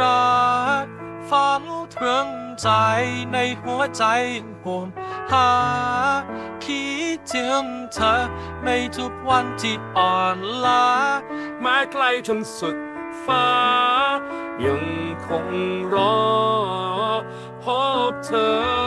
รักฝังตรึงใจในหัวใจผมหาคิดถึงเธอในทุกวันที่อ่อนล้าแม้ไกลจนสุดฟ้า ยังคงรอพบเธอ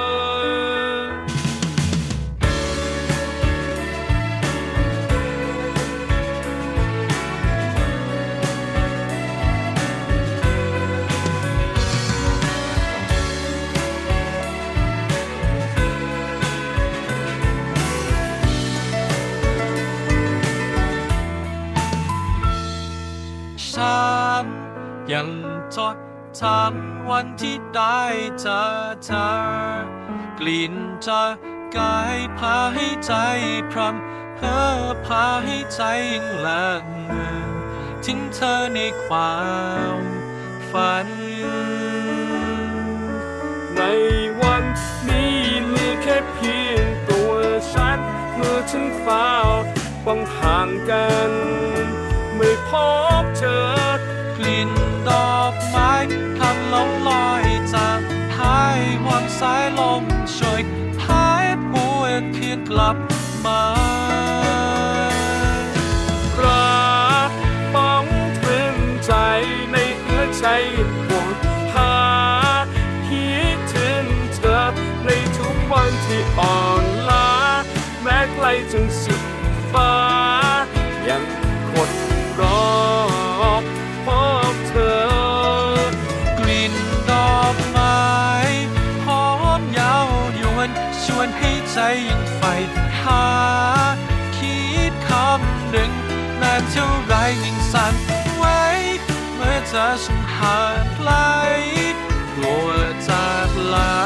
ฉันยังจดจำวันที่ได้เจอเธอกลิ่นจะกายพาให้ใจพรำเพ้อพาให้ใจยังละเมอทิ้งเธอในความฝัน ในวันนี้เหลือแค่เพียงตัวฉันเมื่อฉันเฝ้าวังห่างกัน ไม่พอ หายปวยเพียงกลับมารักป้องตรึงใจในหัวใจปวดหาคิดถึงเธอในทุกวันที่อ่อนล้าแม้ไกลจนสุดฟ้า วยวนชวนให้ใจยังใฝ่หา คิดคำหนึ่งนานเท่าไรยิ่งสั่นไหว้ เมื่อเธอฉันห่างไกลกลัวจากลา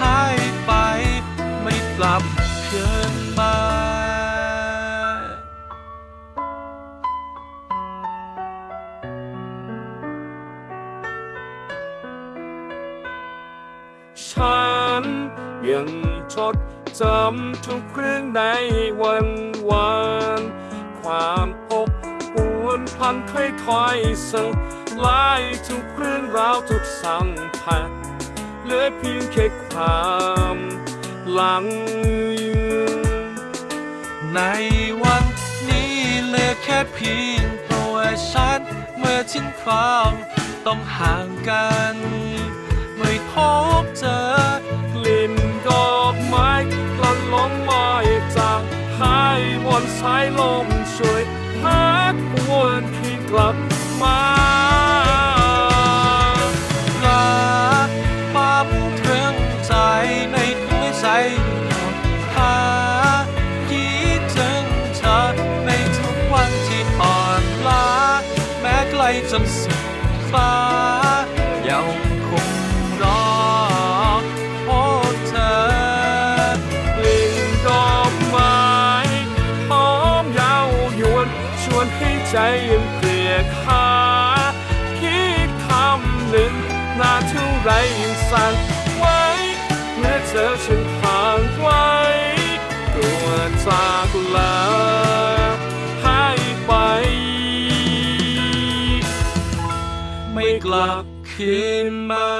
หายไปไม่กลับคืนมาฉัน ยังจดจำทุกเรื่องในวันวานความอบอุ่นพันค่อยๆสลายทุกเรื่องราวทุกสัมผัสเหลือเพียงแค่ความหลังยืนในวันนี้เหลือแค่เพียงตัวฉัน เมื่อทิ้งความต้องห่างกัน นสายลมช่วยพักวนคืนกลับมารักปั๊มเครื่องใจในหัวใจหาคิดถึงเธอในทุกวันที่อ่อนล้าแม้ไกลจนสุดฟ้า ยังเกลียดหาคิดคำหนึ่งนานเท่าไรยังสั่นไว้ เมื่อเจอฉันห่างไกลตัวจากลาหายไป ไม่กลับคืนมา